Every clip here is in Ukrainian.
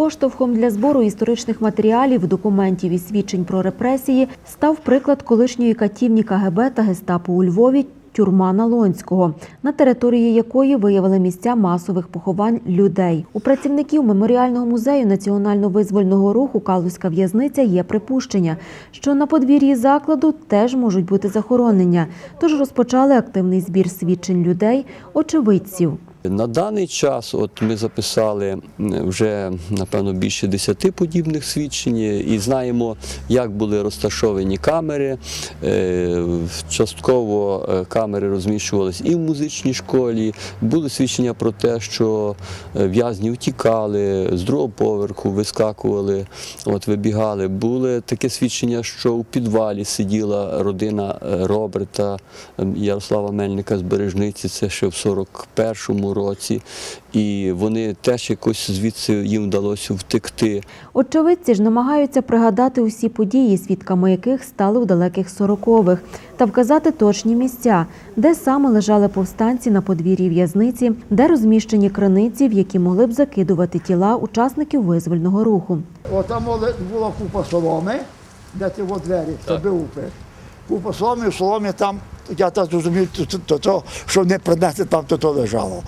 Поштовхом для збору історичних матеріалів, документів і свідчень про репресії став приклад колишньої катівні КГБ та гестапо у Львові тюрма Налонського, на території якої виявили місця масових поховань людей. У працівників меморіального музею національно-визвольного руху Калузька в'язниця є припущення, що на подвір'ї закладу теж можуть бути захоронення. Тож розпочали активний збір свідчень людей, очевидців. На даний час от ми записали вже напевно більше десяти подібних свідчень і знаємо, як були розташовані камери. Е, Частково е, камери розміщувалися і в музичній школі. Були свідчення про те, що е, в'язні втікали з другого поверху, вискакували, от вибігали. Були таке свідчення, що у підвалі сиділа родина Роберта ем, Ярослава Мельника з Бережниці, це ще в 41-му році, і вони теж якось звідси їм вдалося втекти. Очевидці ж намагаються пригадати усі події, свідками яких стали у далеких сорокових, та вказати точні місця, де саме лежали повстанці на подвір'ї в'язниці, де розміщені криниці, в які могли б закидувати тіла учасників визвольного руху. О, там була- купа соломи, де ті двері, то упи. Купа соломи, в соломі там, я так зрозумів, то, то, то, то, що не принесли, там то, то лежало.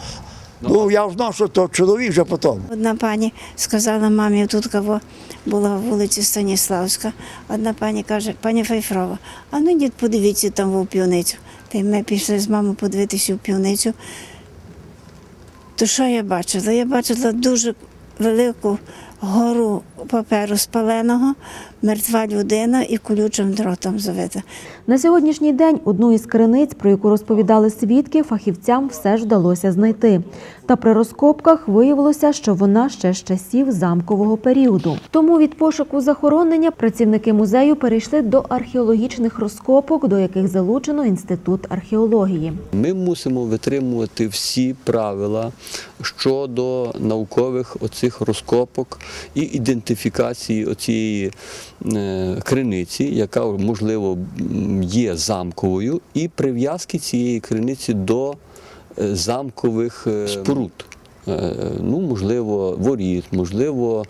Ну, я знав, що то чоловік вже потім. Одна пані сказала мамі, тут кого була в вулиці Станіславська. Одна пані каже, пані Фейфрова, а ну йдіть подивіться там в півницю. Та й ми пішли з мамою подивитися в півницю. То що я бачила? Я бачила дуже велику гору паперу спаленого, мертва людина і колючим дротом завита. На сьогоднішній день одну із криниць, про яку розповідали свідки, фахівцям все ж вдалося знайти. Та при розкопках виявилося, що вона ще з часів замкового періоду. Тому від пошуку захоронення працівники музею перейшли до археологічних розкопок, до яких залучено інститут археології. Ми мусимо витримувати всі правила щодо наукових оцих розкопок і ідентифікації оцієї е, криниці, яка можливо є замковою, і прив'язки цієї криниці до е, замкових е, споруд. Е, Ну, можливо, воріт, можливо,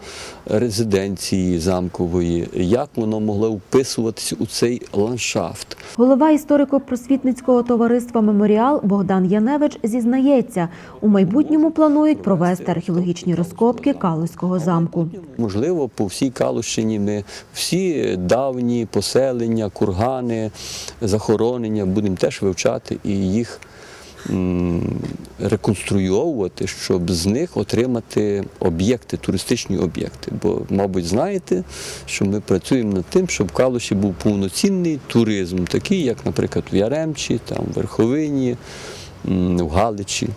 резиденції замкової, як воно могло вписуватися у цей ландшафт. Голова історико-просвітницького товариства Меморіал Богдан Яневич зізнається, у майбутньому планують провести археологічні розкопки Калузького замку. Можливо, по всій Калущині ми всі давні поселення, кургани, захоронення будемо теж вивчати і їх реконструйовувати, щоб з них отримати об'єкти, туристичні об'єкти. Бо, мабуть, знаєте, що ми працюємо над тим, щоб в Калуші був повноцінний туризм, такий, як, наприклад, в Яремчі, там, в Верховині, в Галичі.